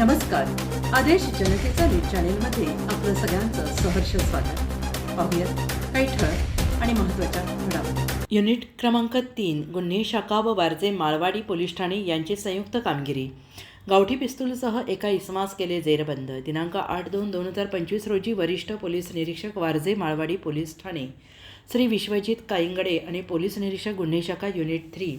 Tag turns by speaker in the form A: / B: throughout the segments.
A: नमस्कार. आदेश जनतेचा न्यूज चॅनेलमध्ये आपलं सगळ्यांचं सहर्ष स्वागत. पाहूयात काही ठळक आणि महत्त्वाच्या घडामोडी. युनिट क्रमांक तीन गुन्हे शाखा व वारजे माळवाडी पोलीस ठाणे यांची संयुक्त कामगिरी. गावठी पिस्तूलसह एका इसमास केले जेरबंद. दिनांक आठ दोन दोन हजार पंचवीस रोजी वरिष्ठ पोलीस निरीक्षक वारजे माळवाडी पोलीस ठाणे. श्री विश्वजित काईंगडे आणि पोलीस निरीक्षक गुन्हे शाखा युनिट थ्री.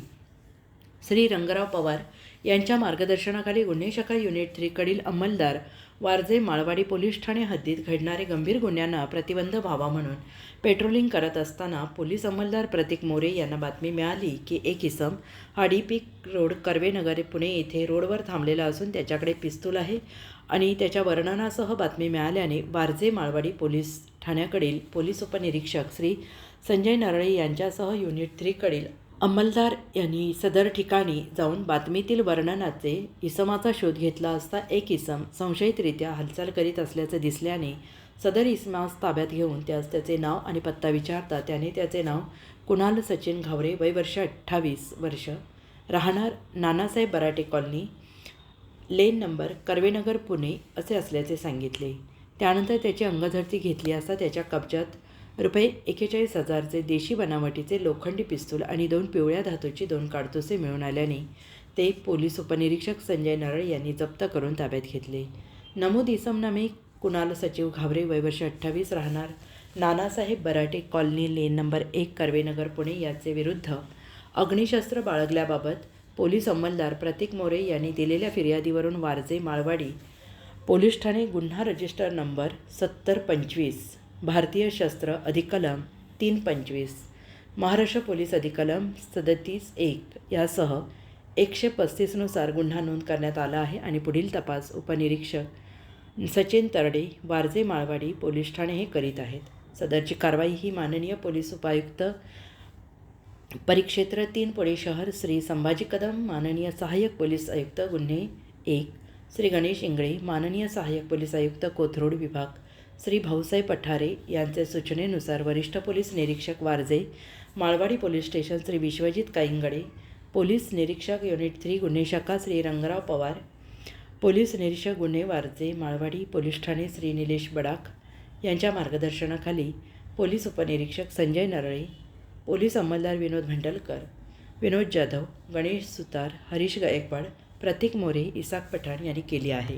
A: श्री रंगराव पवार यांच्या मार्गदर्शनाखाली गुन्हे शाखा युनिट थ्रीकडील अंमलदार वारजे माळवाडी पोलीस ठाणे हद्दीत घडणारे गंभीर गुन्ह्यांना प्रतिबंध व्हावा म्हणून पेट्रोलिंग करत असताना पोलीस अंमलदार प्रतीक मोरे यांना बातमी मिळाली की एक इसम हाडीपीक रोड कर्वेनगर पुणे येथे रोडवर थांबलेला असून त्याच्याकडे पिस्तूल आहे आणि त्याच्या वर्णनासह बातमी मिळाल्याने वारजे माळवाडी पोलीस ठाण्याकडील पोलीस उपनिरीक्षक श्री संजय नरळे यांच्यासह युनिट थ्रीकडील अंमलदार यांनी सदर ठिकाणी जाऊन बातमीतील वर्णनाचे इसमाचा शोध घेतला असता एक इसम संशयितरित्या हालचाल करीत असल्याचे दिसल्याने सदर इसमास ताब्यात घेऊन त्यास त्याचे नाव आणि पत्ता विचारता त्याने त्याचे नाव कुणाल सचिन घावरे वय वर्ष अठ्ठावीस वर्ष राहणार Nanasaheb Barate colony lane number Karvenagar Pune असे असल्याचे सांगितले. त्यानंतर त्याची अंगझडती घेतली असता त्याच्या कब्जात रुपये एकेचाळीस हजारचे देशी बनावटीचे लोखंडी पिस्तूल आणि दोन पिवळ्या धातूची दोन काडतुसे मिळून आल्याने ते पोलीस उपनिरीक्षक संजय नारळ यांनी जप्त करून ताब्यात घेतले. नमूद इसमनामे कुणाल सचिव घावरे वयवर्ष अठ्ठावीस राहणार. Nanasaheb Barate colony lane number एक कर्वेनगर पुणे याचे विरुद्ध अग्निशस्त्र बाळगल्याबाबत पोलीस अंमलदार प्रतीक मोरे यांनी दिलेल्या फिर्यादीवरून वारजे माळवाडी पोलीस ठाणे गुन्हा रजिस्टर नंबर सत्तर पंचवीस. भारतीय शस्त्र अधिकलम तीन पंचवीस महाराष्ट्र पोलीस अधिकलम सदतीस एक यासह एकशे पस्तीसनुसार गुन्हा नोंद करण्यात आला आहे आणि पुढील तपास उपनिरीक्षक सचिन तरडे वारजे माळवाडी पोलीस ठाणे हे करीत आहेत. सदरची कारवाई ही माननीय पोलीस उपायुक्त परिक्षेत्र तीन पुणे शहर श्री संभाजी कदम माननीय सहाय्यक पोलीस आयुक्त गुन्हे एक श्री गणेश इंगळे माननीय सहाय्यक पोलीस आयुक्त कोथरूड विभाग श्री भाऊसाहेब पठारे यांच्या सूचनेनुसार वरिष्ठ पोलीस निरीक्षक Warje Malwadi police station Shri Vishwajit Kayangade police निरीक्षक युनिट थ्री गुन्हे शाखा श्री रंगराव पवार पोलीस निरीक्षक गुन्हे वारजे माळवाडी पोलीस ठाणे श्री निलेश बडाख यांच्या मार्गदर्शनाखाली पोलीस उपनिरीक्षक संजय नरळे पोलीस अंमलदार विनोद भंडलकर विनोद जाधव गणेश सुतार हरीश गायकवाड प्रतीक मोरे इसाक पठाण यांनी केली आहे.